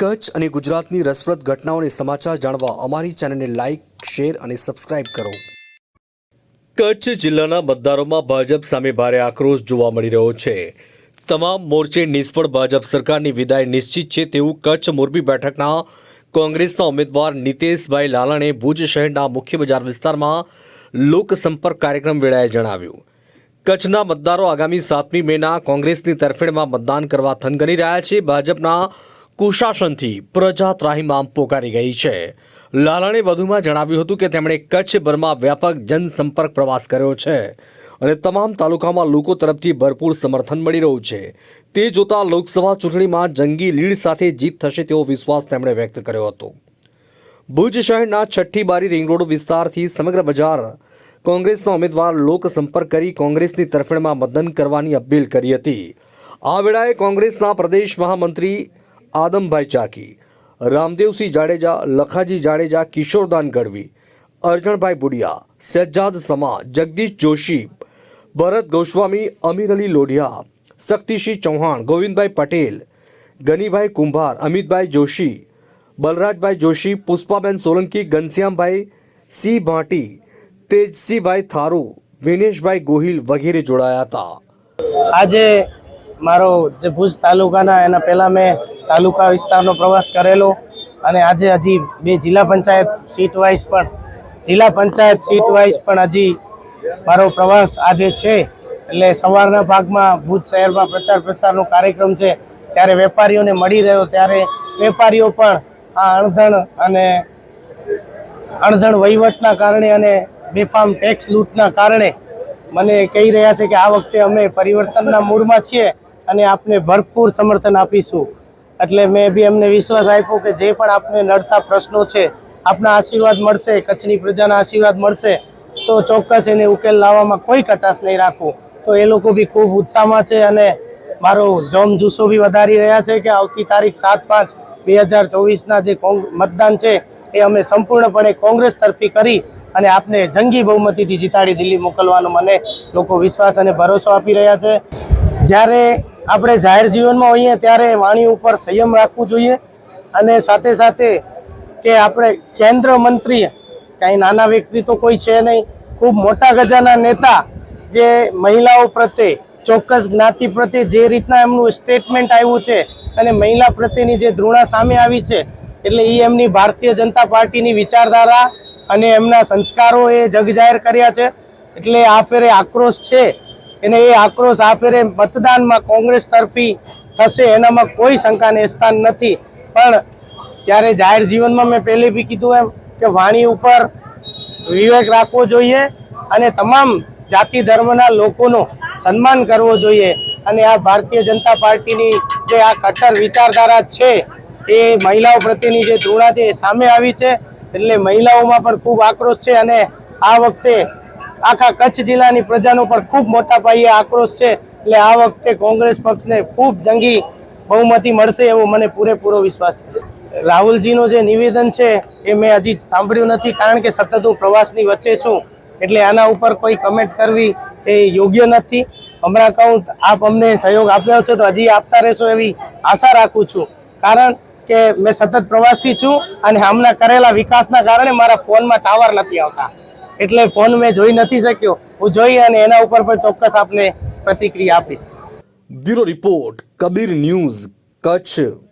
કચ્છ અને ગુજરાતની રસપ્રદ ઘટનાઓને સમાચાર જાણવા અમારી ચેનલને લાઇક શેર અને સબસ્ક્રાઇબ કરો. કચ્છ જિલ્લાના મતદારોમાં ભાજપ સામે ભારે આક્રોશ જોવા મળી રહ્યો છે. તમામ મોરચે નિષ્ફળ ભાજપ સરકારની વિદાય નિશ્ચિત છે તેવું કચ્છ મોરબી બેઠકના કોંગ્રેસના ઉમેદવાર નીતેશભાઈ લાલાણે ભુજ શહેરના મુખ્ય બજાર વિસ્તારમાં લોકસંપર્ક કાર્યક્રમ વેળાએ જણાવ્યું. કચ્છના મતદારો આગામી સાતમી મેના કોંગ્રેસની તરફેણમાં મતદાન કરવા થનગની રહ્યા છે. ભાજપના કુશાસનથી પ્રજા ત્રાહિમામ પોકારી ગઈ છે. લાલાણે વધુમાં જણાવ્યું હતું કે તેમણે કચ્છભરમાં વ્યાપક જનસંપર્ક પ્રવાસ કર્યો છે અને તમામ તાલુકામાં લોકો તરફથી ભરપૂર સમર્થન મળી રહ્યું છે. તે જોતા લોકસભા ચૂંટણીમાં જંગી લીડ સાથે જીત થશે તેવો વિશ્વાસ તેમણે વ્યક્ત કર્યો હતો. ભુજ શહેરના છઠ્ઠી બારી રિંગ રોડ વિસ્તારથી સમગ્ર બજાર કોંગ્રેસના ઉમેદવાર લોકસંપર્ક કરી કોંગ્રેસની તરફેણમાં મતદાન કરવાની અપીલ કરી હતી. આ વેળાએ કોંગ્રેસના પ્રદેશ મહામંત્રી આદમભાઈ ચાકી, રામદેવસિંહ જાડેજા, લખાજી જાડેજા, કિશોરદાન ગઢવી, અર્જણભાઈ બુડિયા, સજ્જાદ સમા જગદીશ જોશી, ભરત ગોસ્વામી, અમીર અલી લોઢિયા, શક્તિસિંહ ચૌહાણ, ગોવિંદભાઈ પટેલ, ગનીભાઈ કુંભાર, અમિતભાઈ જોશી, બલરાજભાઈ જોશી, પુષ્પાબેન સોલંકી, ઘનશ્યામભાઈ સી ભાટી તેજસિંહભાઈ થારુ, વિનેશભાઈ ગોહિલ વગેરે જોડાયા હતા. આજે મારો જે ભુજ તાલુકાના એના પહેલાં મેં તાલુકા વિસ્તારનો પ્રવાસ કરેલો અને આજે હજી બે જિલ્લા પંચાયત સીટ વાઇઝ પણ, જિલ્લા પંચાયત સીટ વાઇઝ પણ હજી મારો પ્રવાસ આજે છે. એટલે સવારના ભાગમાં ભુજ શહેરમાં પ્રચાર પ્રસારનો કાર્યક્રમ છે. ત્યારે વેપારીઓને મળી રહ્યો. ત્યારે વેપારીઓ પણ આ અણધણ અને અણધણ વહીવટના કારણે અને બેફામ ટેક્સ લૂંટના કારણે મને કહી રહ્યા છે કે આ વખતે અમે પરિવર્તનના મૂડમાં છીએ અને આપને ભરપૂર સમર્થન આપીશું. એટલે મેં બી એમને વિશ્વાસ આપ્યો કે જે પણ આપને નડતા પ્રશ્નો છે, આપના આશીર્વાદ મળશે, કચ્છની પ્રજાના આશીર્વાદ મળશે, તો ચોક્કસ એને ઉકેલ લાવવામાં કોઈ કચાશ નહીં રાખું. તો એ લોકો બી ખૂબ ઉત્સાહમાં છે અને મારો જોમ જુસ્સો બી વધારી રહ્યા છે કે આવતી તારીખ સાત પાંચ બે હજાર ચોવીસના જે મતદાન છે, એ અમે સંપૂર્ણપણે કોંગ્રેસ તરફી કરી અને આપને જંગી બહુમતીથી જીતાડી દિલ્હી મોકલવાનો મને લોકો વિશ્વાસ અને ભરોસો આપી રહ્યા છે. જ્યારે આપણે જાહેર જીવનમાં હોઈએ ત્યારે વાણી ઉપર સંયમ રાખવું જોઈએ અને સાથે સાથે કે આપણે કેન્દ્ર મંત્રી કાંઈ નાના વ્યક્તિ તો કોઈ છે નહીં, ખૂબ મોટા ગજાના નેતા જે મહિલાઓ પ્રત્યે ચોક્કસ જ્ઞાતિ પ્રત્યે જે રીતના એમનું સ્ટેટમેન્ટ આવ્યું છે અને મહિલા પ્રત્યેની જે ધૃણા સામે આવી છે, એટલે એ એમની ભારતીય જનતા પાર્ટીની વિચારધારા અને એમના સંસ્કારો એ જગજાહેર કર્યા છે, એટલે આ ફેરે આક્રોશ છે અને એ આક્રોશ આ મતદાનમાં કોંગ્રેસ તરફી થશે એનામાં કોઈ શંકાને સ્થાન નથી. પણ જ્યારે જાહેર જીવનમાં મેં પહેલે બી કીધું એમ કે વાણી ઉપર વિવેક રાખવો જોઈએ અને તમામ જાતિ ધર્મના લોકોનો સન્માન કરવો જોઈએ. અને આ ભારતીય જનતા પાર્ટીની જે આ કટ્ટર વિચારધારા છે, એ મહિલાઓ પ્રત્યેની જે ધૂણા છે એ સામે આવી છે. એટલે મહિલાઓમાં પણ ખૂબ આક્રોશ છે અને આ વખતે આખા કચ્છ જિલ્લાની પ્રજાનો પણ ખૂબ મોટા પાયે આક્રોશ છે. એટલે આ વખતે કોંગ્રેસ પક્ષને ખૂબ જંગી બહુમતી મળશે એવો મને પૂરેપૂરો વિશ્વાસ છે. રાહુલજીનું જે નિવેદન છે એ મેં હજી સાંભળ્યું નથી કારણ કે સતત હું પ્રવાસની વચ્ચે છું. એટલે આના ઉપર કોઈ કમેન્ટ કરવી એ યોગ્ય નથી. હમણાં કહું, આપ અમને સહયોગ આપ્યો છે તો હજી આપતા રહેશો એવી આશા રાખું છું. કારણ કે મેં સતત પ્રવાસથી છું અને હમણાં કરેલા વિકાસના કારણે મારા ફોનમાં ટાવર નથી આવતા. એટલે ફોન મેં જોઈ નથી શક્યો. હું જોઈ અને એના ઉપર પણ ચોક્કસ આપને પ્રતિક્રિયા આપીશ. Bureau report, Kabir news, Kutch.